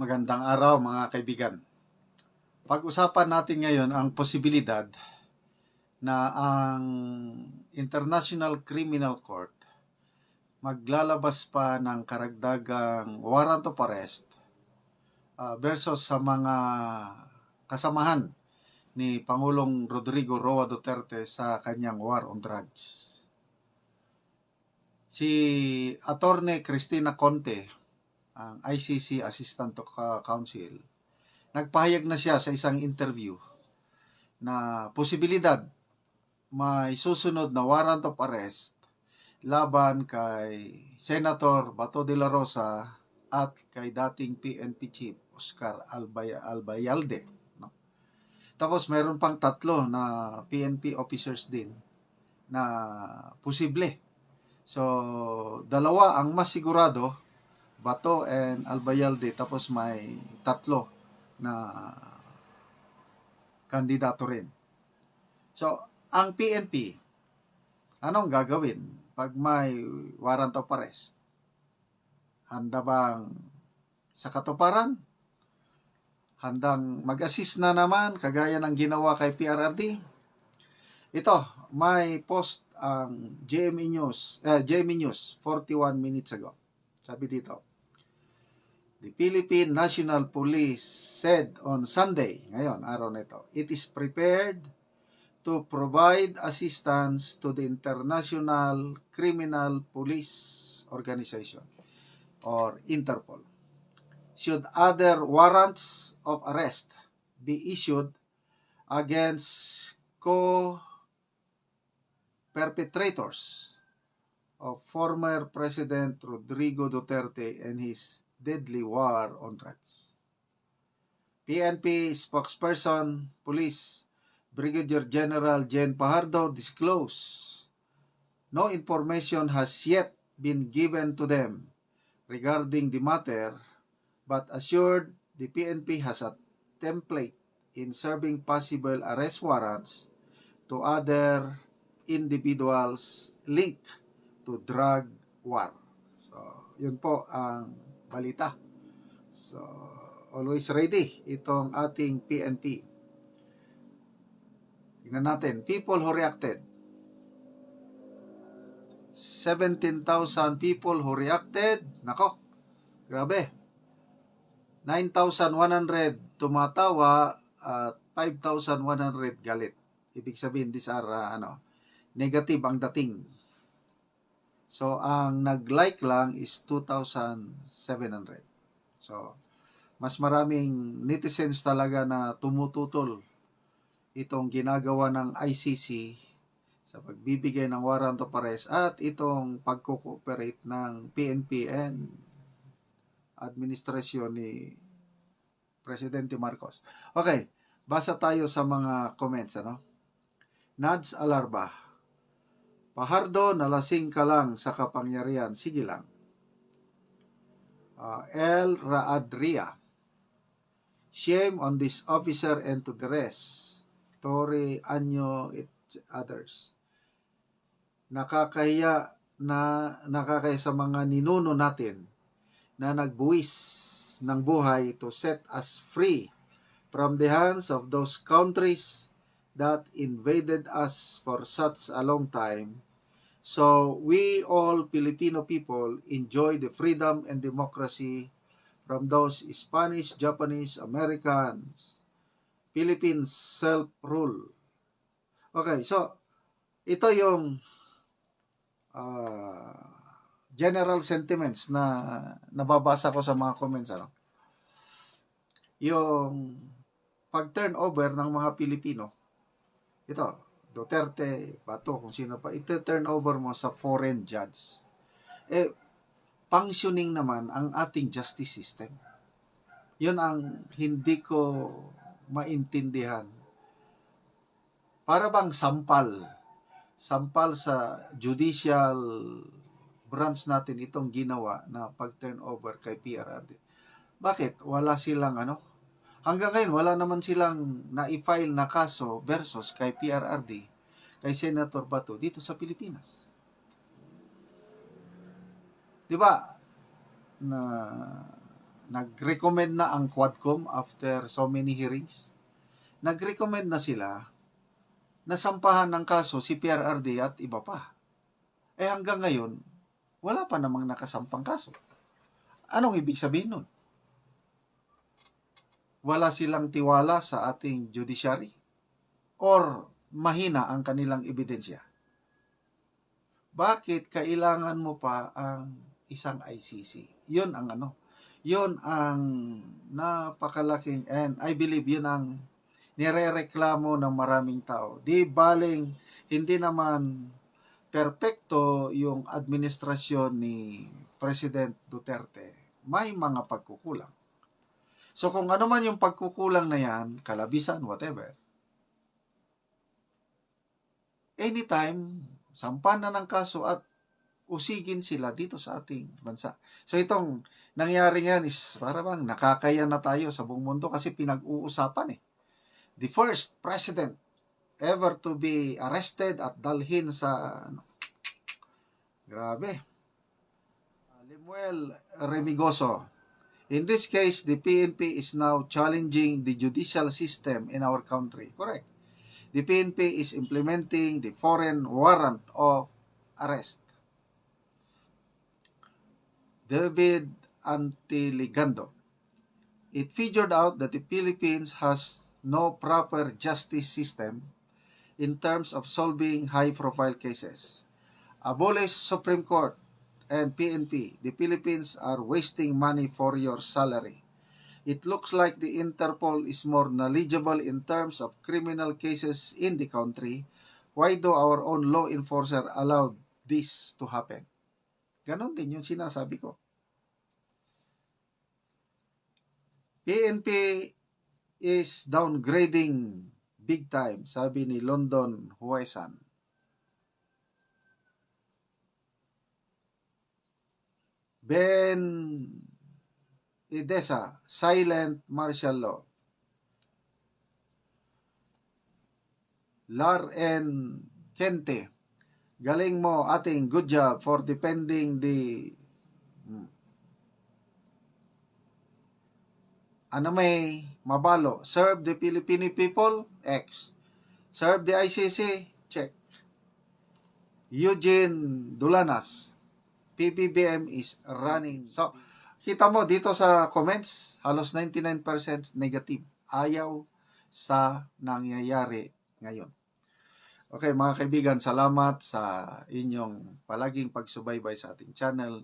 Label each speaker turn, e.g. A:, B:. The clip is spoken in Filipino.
A: Magandang araw mga kaibigan. Pag-usapan natin ngayon ang posibilidad na ang International Criminal Court maglalabas pa ng karagdagang warrant of arrest uh, versus sa mga kasamahan ni Pangulong Rodrigo Roa Duterte sa kanyang war on drugs. Si Attorney Cristina Conte, ang ICC Assistant to Counsel, nagpahayag na siya sa isang interview na posibilidad may susunod na warrant of arrest laban kay Senator Bato de la Rosa at kay dating PNP Chief Oscar Albay Albayalde. No? Tapos meron pang tatlo na PNP officers din na posible. So, dalawa ang mas sigurado, Bato and Albayalde, tapos may tatlo na kandidato rin. So, ang PNP, anong gagawin pag may warrant of arrest? Handa bang sa katuparan? Handang mag-assist na naman kagaya ng ginawa kay PRRD? Ito, may post ang GME News, uh, GME News 41 minutes ago. Sabi dito, The Philippine National Police said on Sunday, ngayon, araw na ito, it is prepared to provide assistance to the International Criminal Police Organization or Interpol. Should other warrants of arrest be issued against co-perpetrators of former President Rodrigo Duterte and his deadly war on drugs. PNP spokesperson, police Brigadier General Jen Pajardo disclosed no information has yet been given to them regarding the matter but assured the PNP has a template in serving possible arrest warrants to other individuals linked to drug war. So, yun po ang balita. So, always ready itong ating PNP. Tingnan natin, people who reacted. 17,000 people who reacted. Nako, grabe. 9,100 tumatawa at 5,100 galit. Ibig sabihin, these are, uh, ano, negative ang dating. So, ang nag-like lang is 2,700. So, mas maraming netizens talaga na tumututol itong ginagawa ng ICC sa pagbibigay ng warrant of arrest at itong pagko-cooperate ng PNP and administrasyon ni Presidente Marcos. Okay, basa tayo sa mga comments. Ano? Nads Alarba, Pahardo, nalasing ka lang sa kapangyarihan. Sige lang. Uh, El Raadria, Shame on this officer and to the rest. Torre, Anyo, et others. Nakakahiya na nakakaya sa mga ninuno natin na nagbuwis ng buhay to set us free from the hands of those countries that invaded us for such a long time. So we all Filipino people enjoy the freedom and democracy from those Spanish, Japanese, Americans, Philippines self-rule. Okay, so ito yung uh, general sentiments na nababasa ko sa mga comments. Ano? Yung pag-turnover ng mga Pilipino. Ito, Duterte, Bato, kung sino pa, ito turnover mo sa foreign judge. Eh, functioning naman ang ating justice system. Yun ang hindi ko maintindihan. Para bang sampal, sampal sa judicial branch natin itong ginawa na pag-turnover kay PRRD. Bakit? Wala silang ano? Hanggang ngayon, wala naman silang na-file na kaso versus kay PRRD, kay Senator Bato dito sa Pilipinas. Di ba? Na nag-recommend na ang Quadcom after so many hearings. Nag-recommend na sila na sampahan ng kaso si PRRD at iba pa. Eh hanggang ngayon, wala pa namang nakasampang kaso. Anong ibig sabihin nun? Wala silang tiwala sa ating judiciary? Or mahina ang kanilang ebidensya? Bakit kailangan mo pa ang isang ICC? Yun ang ano. Yun ang napakalaking, and I believe yun ang nirereklamo ng maraming tao. Di baling, hindi naman perpekto yung administrasyon ni President Duterte. May mga pagkukulang. So kung ano man yung pagkukulang na yan, kalabisan, whatever, anytime, sampan na ng kaso at usigin sila dito sa ating bansa. So itong nangyari nga is para bang nakakaya na tayo sa buong mundo kasi pinag-uusapan eh. The first president ever to be arrested at dalhin sa ano, grabe. Lemuel Remigoso. In this case, the PNP is now challenging the judicial system in our country. Correct. The PNP is implementing the foreign warrant of arrest. David Antiligando. It figured out that the Philippines has no proper justice system in terms of solving high-profile cases. Abolish Supreme Court and PNP. The Philippines are wasting money for your salary. It looks like the Interpol is more knowledgeable in terms of criminal cases in the country. Why do our own law enforcer allow this to happen? Ganon din yung sinasabi ko. PNP is downgrading big time, sabi ni London Huesan. Ben Idesa, silent martial law. Lar and Kente, galing mo ating good job for defending the hmm. ano may mabalo. Serve the Filipino people? X. Serve the ICC? Check. Eugene Dulanas. PBBM is running. So, kita mo dito sa comments, halos 99% negative. Ayaw sa nangyayari ngayon. Okay, mga kaibigan, salamat sa inyong palaging pagsubaybay sa ating channel.